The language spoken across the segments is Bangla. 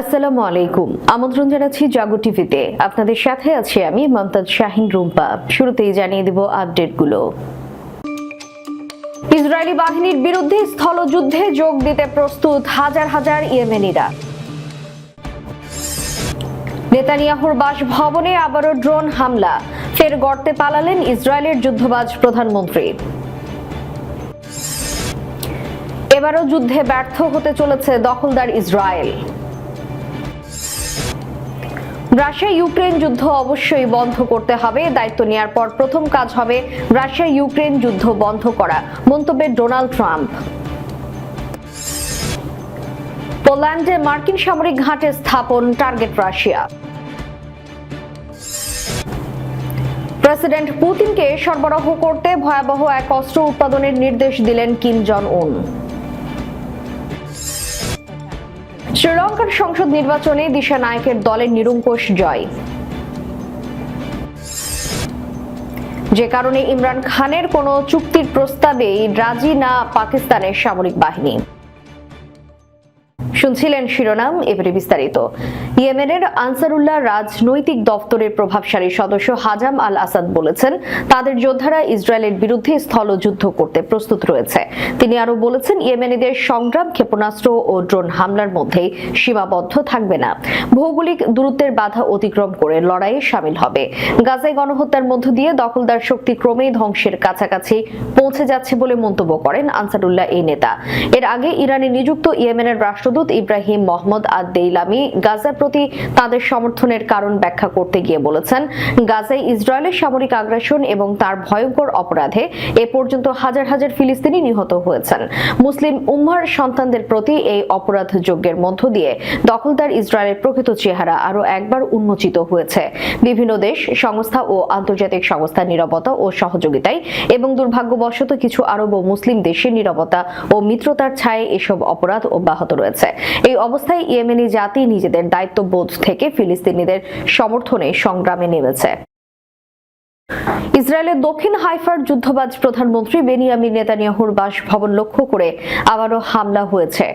আসসালামু আলাইকুম। আমন্ত্রণ জানাচ্ছি জাগো টিভিতে। আপনাদের সাথে আছি আমি মমতাজ শাহিন রুম্পা। শুরুতেই জানিয়ে দেব আপডেটগুলো। ইসরায়েলি বাহিনীর বিরুদ্ধে স্থলযুদ্ধে যোগ দিতে প্রস্তুত হাজার হাজার ইয়েমেনিরা। নেতানিয়াহুর বাসভবনে আবারও ড্রোন হামলা। ফের গর্তে পালালেন ইসরায়েলের যুদ্ধবাজ প্রধানমন্ত্রী। এবারও যুদ্ধে ব্যর্থ হতে চলেছে দখলদার ইসরায়েল। রাশিয়া ইউক্রেন যুদ্ধ অবশ্যই বন্ধ করতে হবে। দায়িত্ব নেওয়ার পর প্রথম কাজ হবে রাশিয়া ইউক্রেন যুদ্ধ বন্ধ করা। মন্তব্যে ডোনাল্ড ট্রাম্প। পোল্যান্ডে মার্কিন সামরিক ঘাটে স্থাপন টার্গেট রাশিয়া। প্রেসিডেন্ট পুতিনকে সরবরাহ করতে ভয়াবহ এক অস্ত্র উৎপাদনের নির্দেশ দিলেন কিম জন উন। শ্রীলঙ্কার সংসদ নির্বাচনে দিশা নায়কের দলের নিরঙ্কুশ জয়। যে কারণে ইমরান খানের কোনো চুক্তির প্রস্তাবেই রাজি না পাকিস্তানের সামরিক বাহিনী। শুনছিলেন শিরোনাম, এবারে বিস্তারিত। ইয়েমেনের আনসারুল্লাহ রাজনৈতিক দপ্তরের প্রভাবশালী সদস্য হাজাম আল আসাদ বলেছেন, তাদের যোদ্ধারা ইসরায়েলের বিরুদ্ধে স্থলযুদ্ধ করতে প্রস্তুত রয়েছে। তিনি আরও বলেছেন, ইয়েমেনিদের সংগ্রাম, ক্ষেপণাস্ত্র ও ড্রোন হামলার মধ্যেই সীমাবদ্ধ থাকবে না। ভৌগোলিক দূরত্বের বাধা অতিক্রম করে লড়াইয়ে সামিল হবে। গাজায় গণহত্যার মধ্য দিয়ে দখলদার শক্তি ক্রমেই ধ্বংসের কাছাকাছি পৌঁছে যাচ্ছে বলে মন্তব্য করেন আনসারুল্লাহ এই নেতা। এর আগে ইরানে নিযুক্ত ইয়েমেনের রাষ্ট্রদূত ইব্রাহিম মোহাম্মদ আদ দেইলামি গাজার প্রতি তাদের সমর্থনের কারণ ব্যাখ্যা করতে গিয়ে বলেছেন, গাজায় ইসরায়েলের সামরিক আগ্রাসন এবং তার ভয়ঙ্কর অপরাধে এ পর্যন্ত হাজার হাজার ফিলিস্তিনি নিহত হয়েছেন। মুসলিম উম্মার সন্তানদের প্রতি এই অপরাধ যজ্ঞের মধ্য দিয়ে দখলদার ইসরায়েলের প্রকৃত চেহারা আরও একবার উন্মোচিত হয়েছে। বিভিন্ন দেশ, সংস্থা ও আন্তর্জাতিক সংস্থার নিরাপত্তা ও সহযোগিতায় এবং দুর্ভাগ্যবশত কিছু আরব ও মুসলিম দেশের নিরাপত্তা ও মিত্রতার ছায়ে এসব অপরাধ অব্যাহত রয়েছে। এই অবস্থায় ইয়েমেনি জাতি নিজেদের দায়িত্ববোধ থেকে ফিলিস্তিনিদের সমর্থনে সংগ্রামে নেমেছে। ইসরায়েলের দক্ষিণ হাইফার যুদ্ধবাজ প্রধানমন্ত্রী বেনিয়ামিন নেতানিয়াহুর বাসভবন লক্ষ্য করে আবারও হামলা হয়েছে।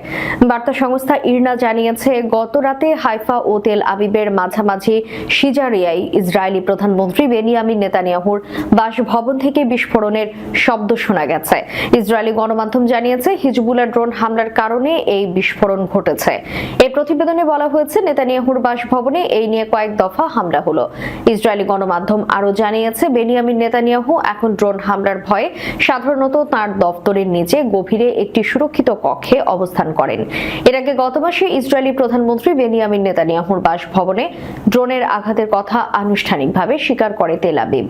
বার্তা সংস্থা ইরনা জানিয়েছে, গত রাতে হাইফা ও তেল আবিবের মাঝামাঝি সিজারিয়ায় ইসরায়েলি প্রধানমন্ত্রী বেনিয়ামিন নেতানিয়াহুর বাসভবন থেকে বিস্ফোরণের শব্দ শোনা গেছে। ইসরায়েলি গণমাধ্যম জানিয়েছে হিজবুলের ড্রোন হামলার কারণে এই বিস্ফোরণ ঘটেছে। এই প্রতিবেদনে বলা হয়েছে, নেতানিয়াহুর বাসভবনে এই নিয়ে কয়েক দফা হামলা হলো। ইসরায়েলি গণমাধ্যম আরও জানিয়েছে বেনিয়ামিন নেতানিয়াহু। এখন ড্রোন হামলার ভয়ে সাধারণত তার দপ্তরের নিচে গভীরে একটি সুরক্ষিত কক্ষে অবস্থান করেন। এর আগে গত মাসে ইসরায়েলি প্রধানমন্ত্রী বেনিয়ামিন নেতানিয়াহুর বাসভবনে ড্রোনের আঘাতের কথা আনুষ্ঠানিকভাবে স্বীকার করে তেল আবিব।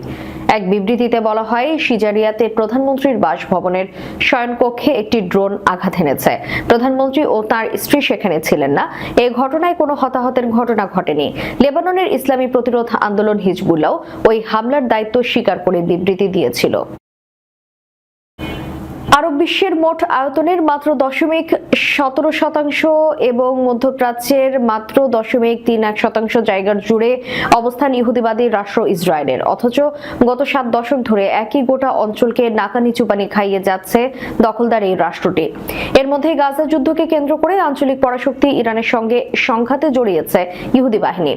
এক বিবৃতিতে বলা হয়, সিজারিয়াতে প্রধানমন্ত্রীর বাসভবনের শয়নকক্ষে একটি ড্রোন আঘাত এনেছে। প্রধানমন্ত্রী ও তার স্ত্রী সেখানে ছিলেন না। এই ঘটনায় কোনো হতাহতের ঘটনা ঘটেনি। লেবাননের ইসলামী প্রতিরোধ আন্দোলন হিজবুল্লাহ ওই হামলার দায়িত্ব স্বীকার করে বিবৃতি দিয়েছিল। আরব বিশ্বের মোট আয়তনের মাত্র দশমিক সতেরো শতাংশ এবং মধ্যপ্রাচ্যের মাত্র দশমিক তিন এক শতাংশ জায়গার জুড়ে অবস্থান ইহুদিবাদী রাষ্ট্র ইসরায়েলের। অথচ গত সাত দশক ধরে একই গোটা অঞ্চলকে নাকানি চুপানি খাইয়ে যাচ্ছে দখলদার এই রাষ্ট্রটি। এর মধ্যে গাজা যুদ্ধকে কেন্দ্র করে আঞ্চলিক পরাশক্তি ইরানের সঙ্গে সংঘাতে জড়িয়েছে ইহুদি বাহিনী।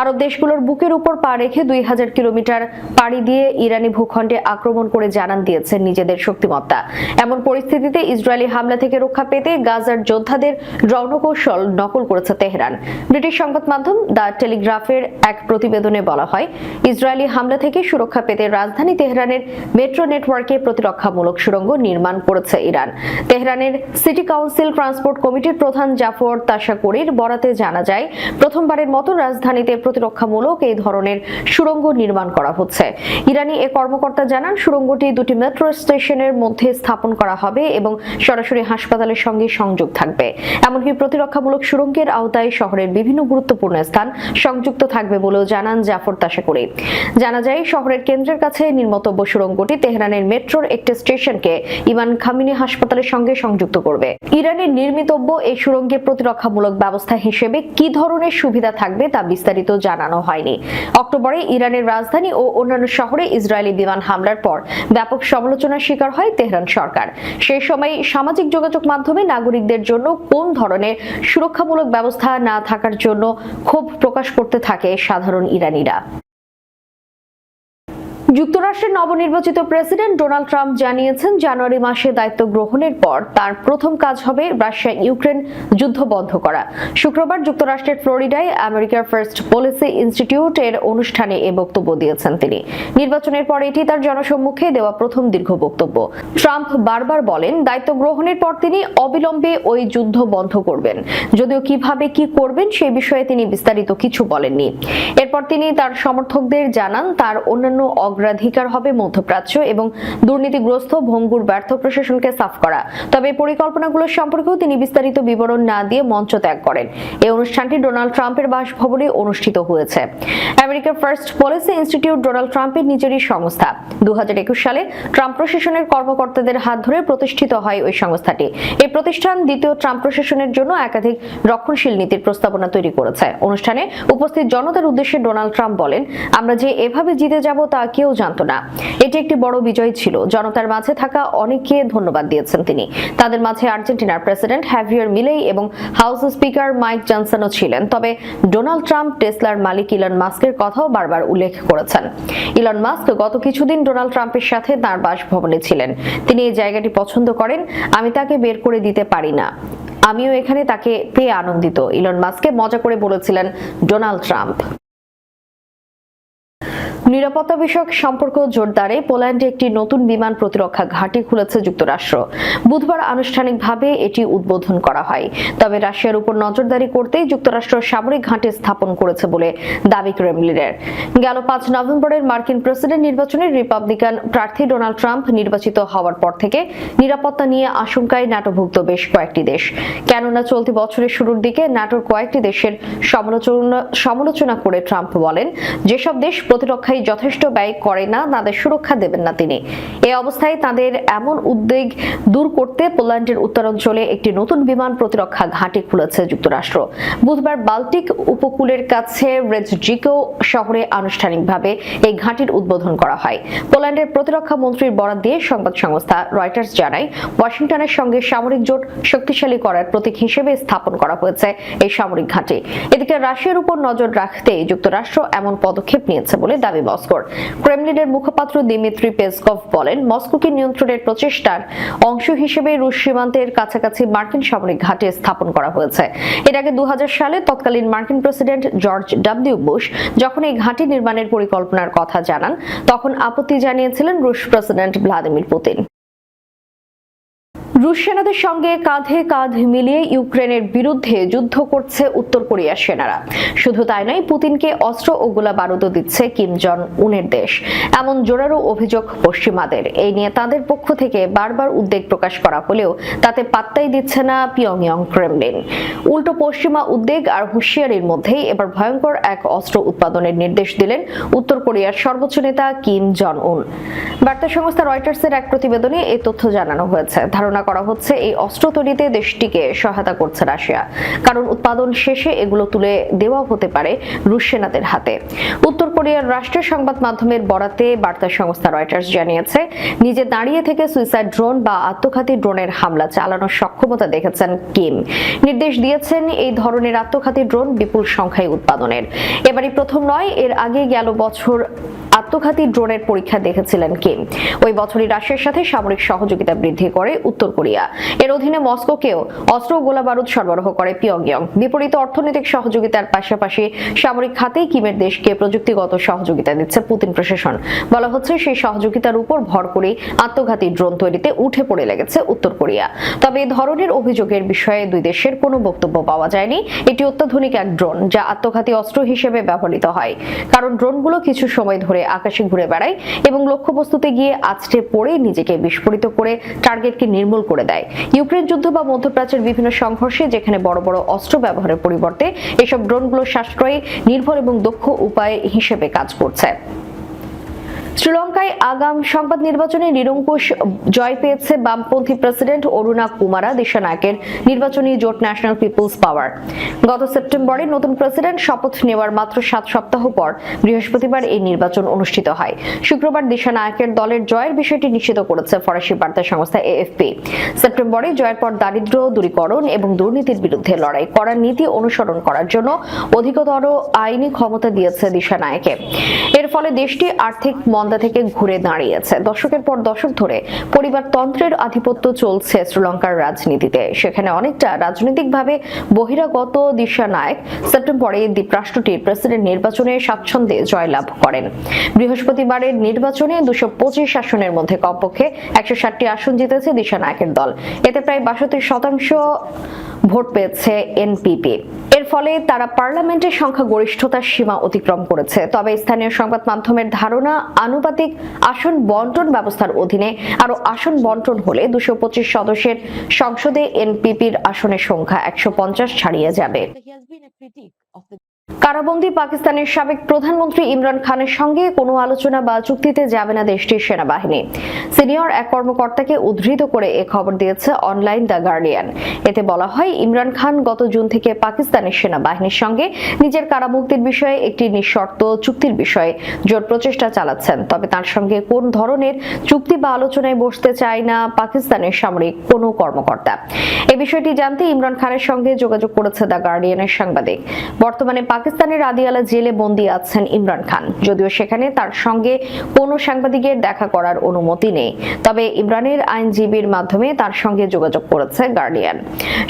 আরব দেশগুলোর বুকের উপর পা রেখে দুই হাজার কিলোমিটার পাড়ি দিয়ে ইরানি ভূখণ্ডে আক্রমণ করে জানান দিয়েছে নিজেদের শক্তিমত্তা। এমন পরিস্থিতিতে ইসরায়েলি হামলা থেকে রক্ষা পেতে গাজার যোদ্ধাদের রণকৌশল নকল করেছে তেহরান। ব্রিটিশ সংবাদ মাধ্যম দ্য টেলিগ্রাফের এক প্রতিবেদনে বলা হয়, ইসরায়েলি হামলা থেকে সুরক্ষা পেতে রাজধানী তেহরানের মেট্রো নেটওয়ার্কে প্রতিরক্ষামূলক সুড়ঙ্গ নির্মাণ করেছে ইরান। তেহরানের সিটি কাউন্সিল ট্রান্সপোর্ট কমিটির প্রধান জাফর তাশাকুরির বরাতে জানা যায়, প্রথমবারের মতো রাজধানীতে প্রতিরক্ষামূলক এই ধরনের সুড়ঙ্গ নির্মাণ করা হচ্ছে। ইরানি এ কর্মকর্তা জানান সুড়ঙ্গটি দুটি মেট্রো স্টেশনের মধ্যে স্থাপন করা হবে এবং সরাসরি হাসপাতালের সঙ্গে সংযোগ থাকবে। এমনকি প্রতিরক্ষামূলক সুড়ঙ্গের আওতায় শহরের বিভিন্ন গুরুত্বপূর্ণ স্থান সংযুক্ত থাকবে বলেও জানান জাফর তাশাকুরি জানা যায়, শহরের কেন্দ্রের কাছে নির্মতব্য সুড়ঙ্গটি তেহরানের মেট্রোর একটি স্টেশনকে ইমান খামিনি হাসপাতালের সঙ্গে সংযুক্ত করবে। ইরানের নির্মিতব্য এই সুড়ঙ্গে প্রতিরক্ষামূলক ব্যবস্থা হিসেবে কি ধরনের সুবিধা থাকবে তা বিস্তারিত জানানো হয়নি। অক্টোবরে ইরানের রাজধানী ও অন্যান্য শহরে ইসরায়েলি বিমান হামলার পর ব্যাপক সমালোচনার শিকার হয় তেহরান সরকার। সরকার সেই সময় সামাজিক যোগাযোগ মাধ্যমে নাগরিকদের জন্য কোন ধরনের সুরক্ষামূলক ব্যবস্থা না থাকার জন্য ক্ষোভ প্রকাশ করতে থাকে সাধারণ ইরানিরা। যুক্তরাষ্ট্রের নবনির্বাচিত প্রেসিডেন্ট ডোনাল্ড ট্রাম্প জানিয়েছেন জানুয়ারি মাসে দায়িত্ব গ্রহণের পর তার প্রথম কাজ হবে রাশিয়া ইউক্রেন যুদ্ধ বন্ধ করা। শুক্রবার যুক্তরাষ্ট্রের ফ্লোরিডায় আমেরিকার ফার্স্ট পলিসি ইনস্টিটিউট এর অনুষ্ঠানে এ বক্তব্য দিয়েছেন তিনি। নির্বাচনের পর এটি তার জনসম্মুখে দেওয়া প্রথম দীর্ঘ বক্তব্য। ট্রাম্প বারবার বলেন, দায়িত্ব গ্রহণের পর তিনি অবিলম্বে ওই যুদ্ধ বন্ধ করবেন। যদিও কীভাবে কি করবেন সে বিষয়ে তিনি বিস্তারিত কিছু বলেননি। এরপর তিনি তার সমর্থকদের জানান, তার অন্যান্য অগ্রাধিকার হবে মধ্যপ্রাচ্য এবং দুর্নীতিগ্রস্ত ভঙ্গুর ব্যর্থ প্রশাসনকে সাফ করা। তবে পরিকল্পনাগুলো সম্পর্কেও তিনি বিস্তারিত বিবরণ না দিয়ে মঞ্চ ত্যাগ করেন। এই অনুষ্ঠানটি ডোনাল্ড ট্রাম্পের বাসভবনে অনুষ্ঠিত হয়েছে। আমেরিকার ফার্স্ট পলিসি ইনস্টিটিউট ডোনাল্ড ট্রাম্পের নিজেরই সংস্থা। দু সালে ট্রাম্প প্রশাসনের কর্মকর্তাদের হাত ধরে প্রতিষ্ঠিত হয় ওই সংস্থাটি। এই প্রতিষ্ঠান দ্বিতীয় ট্রাম্প প্রশাসনের জন্য একাধিক রক্ষণশীল নীতির প্রস্তাবনা তৈরি করেছে। অনুষ্ঠানে উপস্থিত জনতার উদ্দেশ্যে ডোনাল্ড ট্রাম্প বলেন, আমরা যে এভাবে জিতে যাব তা কেউ জানতো না। এটি একটি বড় বিজয় ছিল। জনতার মাঝে থাকা অনেককে ধন্যবাদ দিয়েছেন তিনি। তাদের মাঝে আর্জেন্টিনার প্রেসিডেন্ট হ্যাভিয়ার মিলেই এবং হাউস স্পিকার মাইক জনসনও ছিলেন। তবে ডোনাল্ড ট্রাম্প, টেসলার মালিক ইলন মাস্কের কথাও বারবার উল্লেখ করেছেন। ইলন মাস্ক গত কিছুদিন ডোনাল্ড ট্রাম্পের সাথে তাঁর বাসভবনে ছিলেন। তিনি এই জায়গাটি পছন্দ করেন। আমি তাকে বের করে দিতে পারি না। আমিও এখানে তাকে পেয়ে আনন্দিত। ইলন মাস্কে মজা করে বলেছিলেন ডোনাল্ড ট্রাম্প। নিরাপত্তা বিষয়ক সম্পর্ক জোরদারে পোল্যান্ডে একটি নতুন বিমান প্রতিরক্ষা ঘাঁটি খুলেছে যুক্তরাষ্ট্র। বুধবার আনুষ্ঠানিকভাবে এটি উদ্বোধন করা হয়। তবে রাশিয়ার উপর নজরদারি করতেই যুক্তরাষ্ট্র সামরিক ঘাঁটি স্থাপন করেছে বলে দাবি ক্রেমলিনের। গেল পাঁচ নভেম্বরের মার্কিন প্রেসিডেন্ট নির্বাচনে রিপাবলিকান প্রার্থী ডোনাল্ড ট্রাম্প নির্বাচিত হওয়ার পর থেকে নিরাপত্তা নিয়ে আশঙ্কায় নাটোভুক্ত বেশ কয়েকটি দেশ। কেননা চলতি বছরের শুরুর দিকে নাটোর কয়েকটি দেশের সমালোচনা সমালোচনা করে ট্রাম্প বলেন, যেসব দেশ প্রতিরক্ষায় যথেষ্ট ব্যয় করে না, তাদের সুরক্ষা দেবেন না তিনি। এই অবস্থায় তাদের এমন উদ্বেগ দূর করতে পোল্যান্ডের উত্তরাঞ্চলে একটি নতুন বিমান প্রতিরক্ষা ঘাঁটি খুলেছে যুক্তরাষ্ট্র। বুধবার বাল্টিক উপকূলের কাছে রেজজিকো শহরে আনুষ্ঠানিকভাবে এই ঘাঁটির উদ্বোধন করা হয়। পোল্যান্ডের প্রতিরক্ষা মন্ত্রীর বরাদ দিয়ে সংবাদ সংস্থা রয়টার্স জানায়, ওয়াশিংটনের সঙ্গে সামরিক জোট শক্তিশালী করার প্রতীক হিসেবে স্থাপন করা হয়েছে এই সামরিক ঘাঁটি। এদিকে রাশিয়ার উপর নজর রাখতে যুক্তরাষ্ট্র এমন পদক্ষেপ নিয়েছে বলে দাবি মস্কোর। ক্রেমলিনের মুখপাত্র দিমিত্রি পেসকভ বলেন, মস্কোকে নিয়ন্ত্রণের প্রচেষ্টার অংশ হিসেবে রুশ সীমান্তের কাছাকাছি মার্কিন সামরিক ঘাটে স্থাপন করা হয়েছে। এর আগে দু হাজার সালে তৎকালীন মার্কিন প্রেসিডেন্ট জর্জ ডাব্লিউ বুশ যখন এই ঘাঁটি নির্মাণের পরিকল্পনার কথা জানান, তখন আপত্তি জানিয়েছিলেন রুশ প্রেসিডেন্ট ভ্লাদিমির পুতিন। রুশ সেনাদের সঙ্গে কাঁধে কাঁধ মিলিয়ে ইউক্রেনের বিরুদ্ধে যুদ্ধ করছে উত্তর কোরিয়ার সেনারা। শুধু তাই নয়, পুতিনকে অস্ত্র ও গোলা বারুদও দিচ্ছে কিম জন উনের দেশ। এমন জোরালো অভিযোগ পশ্চিমাদের। এই নিয়ে তাদের পক্ষ থেকে বারবার উদ্বেগ প্রকাশ করা হলেও তাতে পাত্তাই দিচ্ছে না পিয়ংইয়ং ক্রেমলিন। উল্টো পশ্চিমা উদ্বেগ আর হুঁশিয়ারির মধ্যেই এবার ভয়ঙ্কর এক অস্ত্র উৎপাদনের নির্দেশ দিলেন উত্তর কোরিয়ার সর্বোচ্চ নেতা কিম জন উন বার্তা সংস্থা রয়টার্সের এক প্রতিবেদনে এই তথ্য জানানো হয়েছে। ধারণা করা হচ্ছে এই অস্ত্র তৈরিতে দেশটিকে সহায়তা করছে রাশিয়া। কারণ উৎপাদন শেষে এগুলো তুলে দেওয়া হতে পারে রুশ সেনাদের হাতে। উত্তর কোরিয়ার রাষ্ট্রীয় সংবাদ মাধ্যমের বরাতে বার্তা সংস্থা রয়টার্স জানিয়েছে নিজে দাঁড়িয়ে থেকে সুইসাইড ড্রোন বা আত্মঘাতী ড্রোনের হামলা চালানোর সক্ষমতা দেখেছেন কিম। নির্দেশ দিয়েছেন এই ধরনের আত্মঘাতী ড্রোন বিপুল সংখ্যায় উৎপাদনের। এবারই প্রথম নয়, এর আগে গেল বছর আত্মঘাতী ড্রোনের পরীক্ষা দেখেছিলেন কিম। ওই বছরই রাশিয়ার সাথে সামরিক সহযোগিতা বৃদ্ধি করে উত্তর কোরিয়া। এর অধীনে মস্কোকেও অস্ত্র গোলা বারুদ সরবরাহ করে পিয়ংইয়ং। বিপরীত অর্থনৈতিক সহযোগিতার পাশাপাশি সামরিক খাতেই কিমের দেশকে প্রযুক্তিগত সহযোগিতা দিচ্ছে পুতিন প্রশাসন। বলা হচ্ছে, সেই সহযোগিতার উপর ভর করে আত্মঘাতী ড্রোন তৈরিতে উঠে পড়ে লেগেছে উত্তর কোরিয়া। তবে এ ধরনের অভিযোগের বিষয়ে দুই দেশের কোনো বক্তব্য পাওয়া যায়নি। এটি অত্যাধুনিক এক ড্রোন যা আত্মঘাতী অস্ত্র হিসেবে ব্যবহৃত হয়। কারণ ড্রোনগুলো কিছু সময় ধরে আকাশে ঘুরে বেড়ায় এবং লক্ষ্যবস্তুতে গিয়ে আছড়ে পড়ে নিজেকে বিস্ফোরিত করে টার্গেটকে নির্মূল করে দেয়। ইউক্রেন যুদ্ধ বা মধ্যপ্রাচ্যের বিভিন্ন সংঘর্ষে যেখানে বড় বড় অস্ত্র ব্যবহারের পরিবর্তে এসব ড্রোনগুলো সাশ্রয়ী, নির্ভর এবং দক্ষ উপায় হিসেবে কাজ করছে। শ্রীলঙ্কায় আগাম সংবাদ নির্বাচনে নিরঙ্কুশ জয় পেয়েছে বামপন্থী প্রেসিডেন্ট অরুণা কুমারা, দিশানায়কের নির্বাচনী জোট ন্যাশনাল পিপলস পাওয়ার। গত সেপ্টেম্বরে নতুন প্রেসিডেন্ট শপথ নেওয়ার মাত্র সাত সপ্তাহ পর বৃহস্পতিবার এই নির্বাচন অনুষ্ঠিত হয়। শুক্রবার দিশানায়কের দলের জয়ের বিষয়টি নিশ্চিত করেছে ফরাসি বার্তা সংস্থা এএফপি। সেপ্টেম্বরে জয়ের পর দারিদ্র, দূরীকরণ এবং দুর্নীতির বিরুদ্ধে লড়াই করার নীতি অনুসরণ করার জন্য অধিকতর আইনি ক্ষমতা দিয়েছে দিশানায়কে। এর ফলে দেশটি আর্থিক মন্দা থেকে ঘুরে দাঁড়িয়েছে। দশকের পর দশক ধরে পরিবারতন্ত্রের আধিপত্য চলছে শ্রীলঙ্কার রাজনীতিতে। সেখানে অনেকটা রাজনৈতিকভাবে বহিরাগত দিশানায়ক। সেপ্টেম্বরে দ্বীপরাষ্ট্রটির প্রেসিডেন্ট নির্বাচনে স্বাচ্ছন্দ্যে জয়লাভ করেন। বৃহস্পতিবারের নির্বাচনে দুশো পঁচিশ আসনের মধ্যে কমপক্ষে একশো ষাটটি আসন জিতেছে দিশানায়কের দল। এতে প্রায় বাষট্টি শতাংশ ভোট পেয়েছে এনপিপি। এর ফলে তারা পার্লামেন্টের সংখ্যা গরিষ্ঠতার সীমা অতিক্রম করেছে। তবে স্থানীয় সংবাদ মাধ্যমের ধারণা, আনুপাতিক আসন বন্টন ব্যবস্থার অধীনে আরও আসন বন্টন হলে দুশো পঁচিশ সদস্যের সংসদে এনপিপির আসনের সংখ্যা একশো পঞ্চাশ ছাড়িয়ে যাবে। কারাবন্দী পাকিস্তানের সাবেক প্রধানমন্ত্রী ইমরান খানের সঙ্গে কোনো আলোচনা বা চুক্তিতে যাবে না দেশটির সেনাবাহিনী। সিনিয়র এক কর্মকর্তাকে উদ্ধৃত করে এ খবর দিয়েছে অনলাইন দ্য গার্ডিয়ান। এতে বলা হয়, ইমরান খান গত জুন থেকে পাকিস্তানের সেনাবাহিনীর সঙ্গে নিজের কারামুক্তির বিষয়ে একটি নিঃশর্ত চুক্তির বিষয়ে জোর প্রচেষ্টা চালাচ্ছেন। তবে তার সঙ্গে কোন ধরনের চুক্তি বা আলোচনায় বসতে চায় না পাকিস্তানের সামরিক কোনো কর্মকর্তা। এ বিষয়টি জানতে ইমরান খানের সঙ্গে যোগাযোগ করেছে দ্য গার্ডিয়ানের সাংবাদিক। বর্তমানে পাকিস্তানের আদিয়ালা জেলে বন্দী আছেন ইমরান খান। যদিও সেখানে তার সঙ্গে কোনো সাংবাদিকের দেখা করার অনুমতি নেই। তবে ইমরানের আইনজীবীর মাধ্যমে তার সঙ্গে যোগাযোগ করেছে গার্ডিয়ান।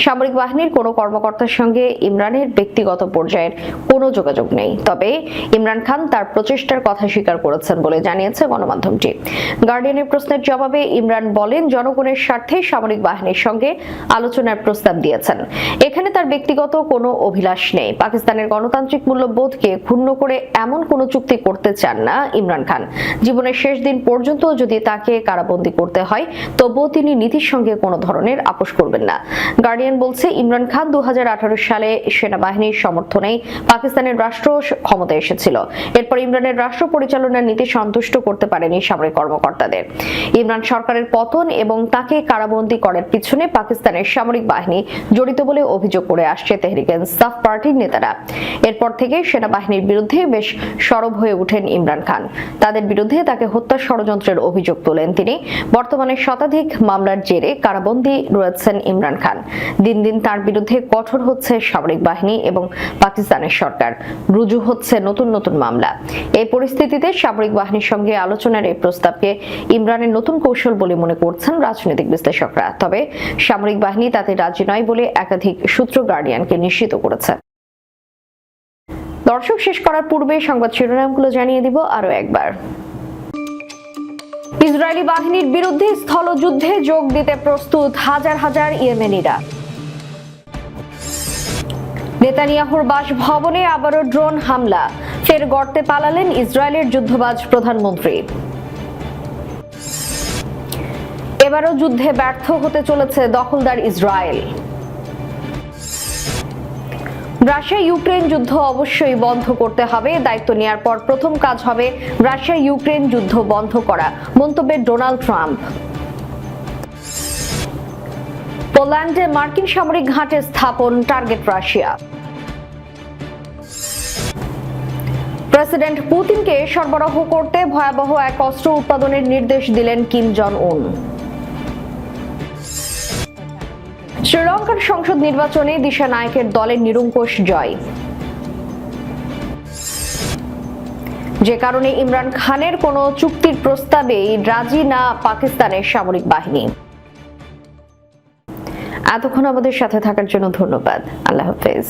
সামরিক বাহিনীর কোনো কর্মকর্তার সঙ্গে ইমরানের ব্যক্তিগত পর্যায়ের কোনো যোগাযোগ নেই। তবে ইমরান খান তার প্রচেষ্টার কথা স্বীকার করেছেন বলে জানিয়েছে গণমাধ্যমটি। গার্ডিয়ানের প্রশ্নের জবাবে ইমরান বলেন, জনগণের স্বার্থে সামরিক বাহিনীর সঙ্গে আলোচনার প্রস্তাব দিয়েছেন। এখানে তার ব্যক্তিগত কোনো অভিলাষ নেই। পাকিস্তানের গণতান্ত্রিক মূল্যবোধকে ক্ষুণ্ণ করে এমন কোনো চুক্তি করতে চান না ইমরান খান। জীবনের শেষ দিন পর্যন্ত যদি তাকে কারাবন্দী করতে হয়, তবুও তিনি নীতির সঙ্গে কোনো ধরনের আপোষ করবেন না। গার্ডিয়ান বলছে, ইমরান খান দু সালে সেনাবাহিনীর সমর্থনেই পাকিস্তানের রাষ্ট্র ক্ষমতায় এসেছিল। এরপর ইমরানের রাষ্ট্র পরিচালনার নীতি সন্তুষ্ট করতে পারেনি সামরিক কর্মকর্তাদের। ইমরান সরকারের পতন এবং তাকে কারাবন্দী করার পিছনে পাকিস্তানের সামরিক বাহিনী জড়িত বলে অভিযোগ করে আসছে তেহরিক ইনসাফ পার্টির নেতারা। এরপর থেকে সেনাবাহিনীর বিরুদ্ধে বেশ সরব হয়ে ওঠেন ইমরান খান। তাদের বিরুদ্ধে তাকে হত্যা ষড়যন্ত্রের অভিযোগ তোলেন তিনি। বর্তমানে শতাধিক মামলার জেরে কারাবন্দী রয়েছেন ইমরান খান। দিন দিন তার বিরুদ্ধে কঠোর হচ্ছে সামরিক বাহিনী এবং পাকিস্তানের সরকার। রুজু হচ্ছে নতুন নতুন মামলা। এই পরিস্থিতিতে সামরিক বাহিনীর সঙ্গে আলোচনার এই প্রস্তাবকে ইমরানের নতুন কৌশল বলে মনে করছেন রাজনৈতিক বিশ্লেষকরা। তবে সামরিক বাহিনী তাতে রাজি নয় বলে একাধিক সূত্র গার্ডিয়ানকে নিশ্চিত করেছে। দর্শক শেষ করার পূর্বে সংবাদ শিরোনামগুলো জানিয়ে দিব আরও একবার। ইসরায়েলি বাহিনীর বিরুদ্ধে স্থলযুদ্ধে যোগ দিতে প্রস্তুত হাজার হাজার ইয়েমেনিরা। নেতানিয়াহুর বাসভবনে আবারও ড্রোন হামলা। ফের গর্তে পালালেন ইসরায়েলের যুদ্ধবাজ প্রধানমন্ত্রী। এবারও যুদ্ধে ব্যর্থ হতে চলেছে দখলদার ইসরায়েল। রাশিয়া ইউক্রেন যুদ্ধ অবশ্যই বন্ধ করতে হবে। দায়িত্ব নেওয়ার পর প্রথম কাজ হবে রাশিয়া ইউক্রেন যুদ্ধ বন্ধ করা মন্তব্যে ডোনাল্ড ট্রাম্প। পোল্যান্ডে মার্কিন সামরিক ঘাঁটে স্থাপন টার্গেট রাশিয়া। প্রেসিডেন্ট পুতিনকে সরবরাহ করতে ভয়াবহ এক অস্ত্র উৎপাদনের নির্দেশ দিলেন কিম জন উন। শ্রীলঙ্কার সংসদ নির্বাচনে দিশা নায়কের দলের নিরঙ্কুশ জয়। যে কারণে ইমরান খানের কোনো চুক্তির প্রস্তাবে রাজি না পাকিস্তানের সামরিক বাহিনী। এতক্ষণ আমাদের সাথে থাকার জন্য ধন্যবাদ। আল্লাহ হাফেজ।